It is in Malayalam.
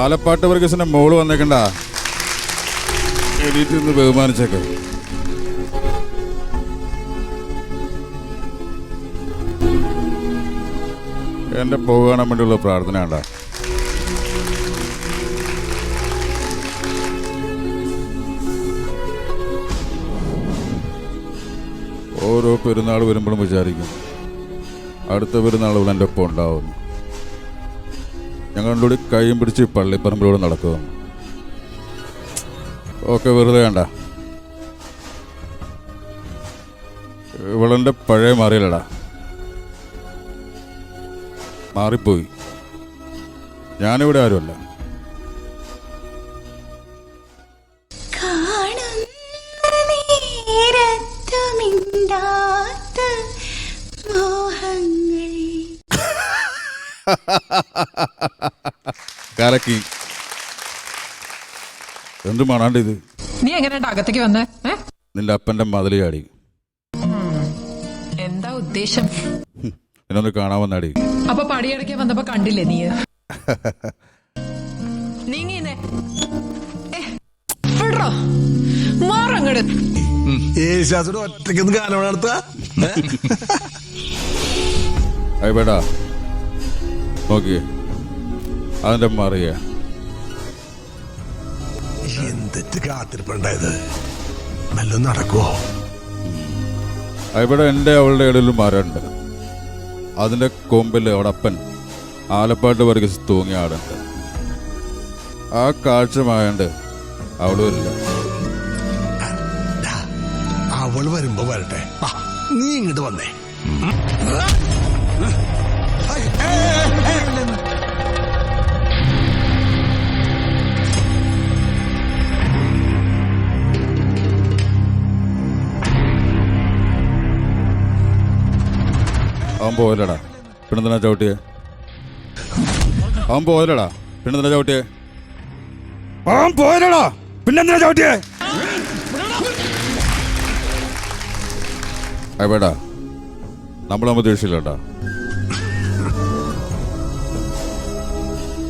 ആലപ്പാട്ട് വർഗീസിന്റെ മോൾ വന്നേക്കണ്ട. എണീറ്റ് നിന്ന് ബഹുമാനിച്ചേക്ക്. എന്റെ പോകാൻ വേണ്ടിയുള്ള പ്രാർത്ഥന ഉണ്ടാ ഓരോ പെരുന്നാൾ വരുമ്പോഴും വിചാരിക്കും അടുത്ത പെരുന്നാൾ ഇവിടെ എന്റെ ഒപ്പം ഉണ്ടാവും ഞങ്ങളുടെ കൈയും പിടിച്ച് പള്ളിപ്പറമ്പിലൂടെ നടക്കുക ഓക്കെ വെറുതെ വേണ്ട ഇവളെന്റെ പഴയ മാറിയില്ലടാ. മാറിപ്പോയി. ഞാനിവിടെ ആരുമല്ല. കാണുന്ന നേരത്തു കലക്കി. എന്ത് മണാണ്ട് ഇത്? നീ എങ്ങനെയാ അകത്തേക്ക് വന്നേ? നിന്റെ അപ്പന്റെ മതിൽ ചാടി. എന്താ ഉദ്ദേശം? ഹും, എന്നൊന്ന് കാണാൻ വന്നാടി. അപ്പൊ പടിയടക്കാൻ വന്നപ്പോ കണ്ടില്ലേ നീ? നീങ്ങിന്നേ മാറങ്ങട്. യേശാസോട് ഒറ്റയ്ക്കൊന്ന് ഗാനം നടത്തുക. അയ്യടാ അതിന്റെ മാറിയ മറിയ എന്തിട്ട് കാത്തിരിപ്പുണ്ടായത്? മെല്ലെ നടക്കുവോ? ഇവിടെ എന്റെ അവളുടെ ഇടയിലും മരമുണ്ട്. അതിന്റെ കൊമ്പിൽ അവിടെ അപ്പൻ ആലപ്പാട്ട് വർഗീസ് തൂങ്ങിയ ആടുണ്ട് ആ കാഴ്ചമായണ്ട് അവളും അവൾ വരുമ്പോ വരട്ടെ. നീ ഇങ്ങോട്ട് വന്നേ. അവൻ പോയല്ലടാ. പിന്നെന്തിനാ ചവിട്ടിയെ? അവൻ പോയല്ലടാ. പിന്നെന്തിനാ ചവിട്ടിയെ? അവൻ പോയല്ലടാ. പിന്നെന്തിനാ ചവിട്ടിയെ? അയ്യടാ നമ്മൾ നമ്മൾ ദേഷ്യമില്ലട്ടാ